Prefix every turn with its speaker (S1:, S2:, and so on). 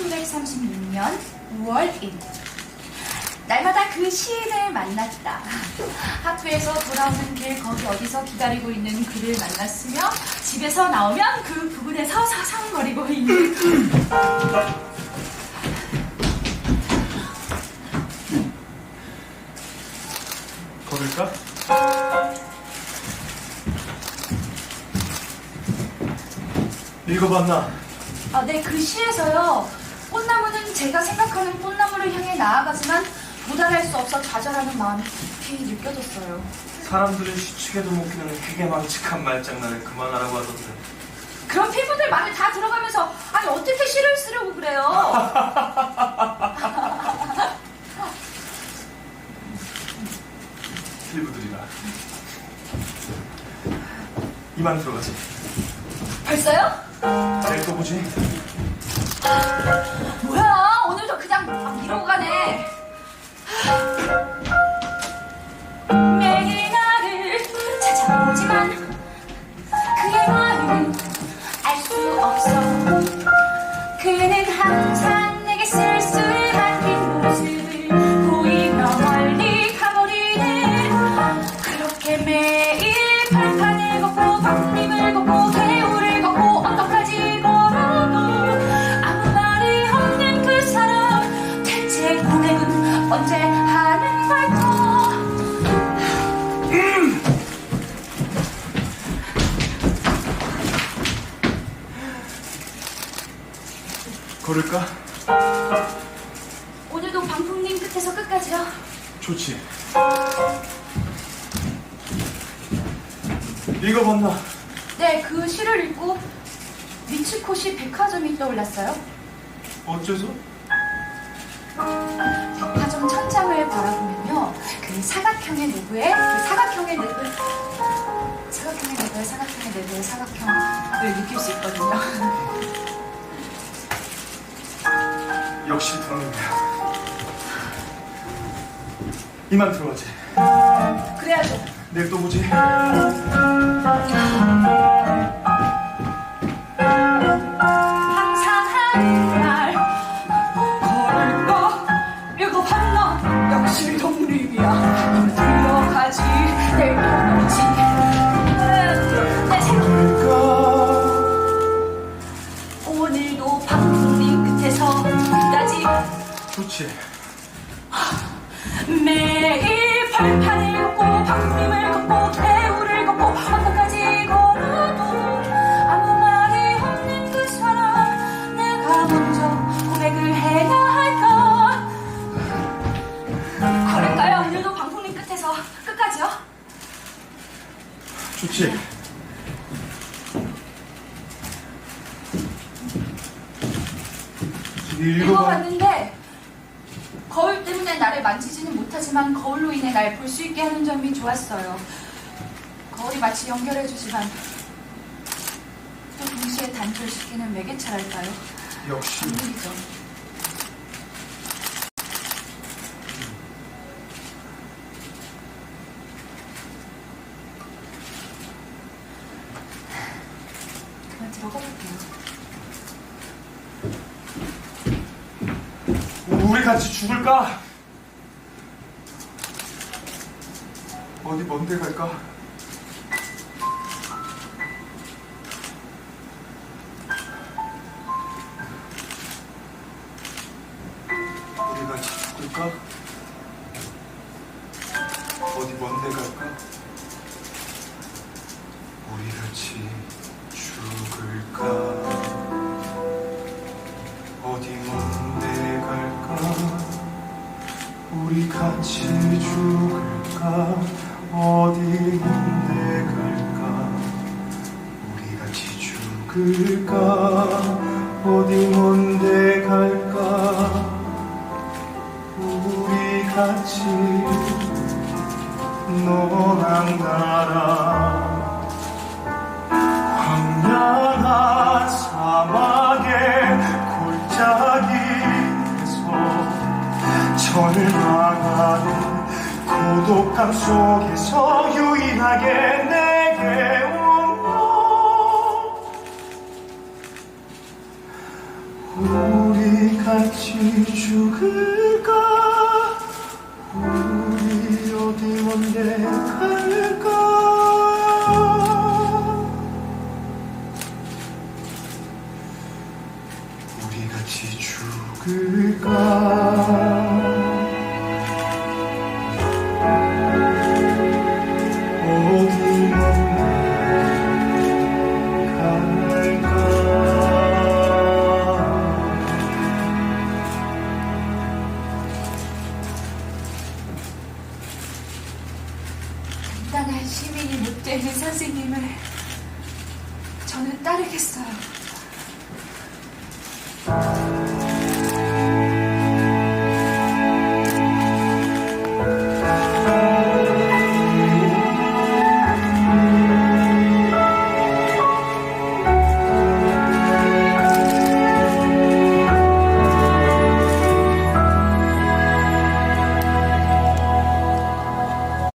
S1: 1936년 5월 1일. 날마다 그 시인을 만났다. 학교에서 돌아오는 길 거기 어디서 기다리고 있는 그를 만났으며 집에서 나오면 그 부근에서 사상거리고 있는
S2: 걸을까? 읽어봤나?
S1: 아, 네, 그 시에서요. 제가 생각하는 꽃나무를 향해 나아가지만 도달할 수 없어 좌절하는 마음이 깊이 느껴졌어요.
S2: 사람들은 시축에도 못 끼는 회개망측한 말장난을 그만하라고 하던데
S1: 그런 필부들 말을 다 들어가면서 아니 어떻게 시를 쓰려고 그래요?
S2: 필부들이라 이만 들어가지
S1: 벌써요?
S2: 내일 또 보지
S1: 뭐야 막 이러고 가네.
S2: 걸을까?
S1: 오늘도 방풍님 끝에서 끝까지요
S2: 좋지 읽어봤나?
S1: 네 그 시를 읽고 미츠코시 백화점이 떠올랐어요
S2: 어째서?
S1: 백화점 천장을 바라보면요 그 사각형의 내부에 그 사각형의 내부 사각형의 내부에 사각형의 내부에 사각형을 느낄 수 있거든요
S2: 역시 동료야 이만 들어가지.
S1: 그래야죠.
S2: 내일 또 보지
S1: 발판을 걷고 방림을 걷고 개울을 걷고 언덕까지 걸어도 아무 말이 없는 그 사람 내가 먼저 고백을 해야 할까 걸을까요? 오늘도 방풍님 끝에서 끝까지요?
S2: 좋지 읽어봐
S1: 읽어봤는데 거울 때문에 나를 만지지는 못하지만 거울로 인해 날 볼 수 있게 하는 점이 좋았어요. 거울이 마치 연결해주지만 또 동시에 단절시키는 매개체랄까요?
S2: 역시
S1: 일이죠. 그만 들어가 볼게요.
S2: 우리 같이 죽을까? 어디 먼 데 갈까? 우리 같이 죽을까? 어디 먼 데 갈까? 우리 같이 죽을까? 어디 먼데 갈까? 우리 같이 죽을까? 어디 먼데 갈까? 우리 같이 너랑 나랑 황량한 사막의 골짜기에서 절망하는 고독함 속에서 유일하게 내게 온너 우리 같이 죽을까
S1: 당한 시민이 못 되는 선생님을 저는 따르겠어요.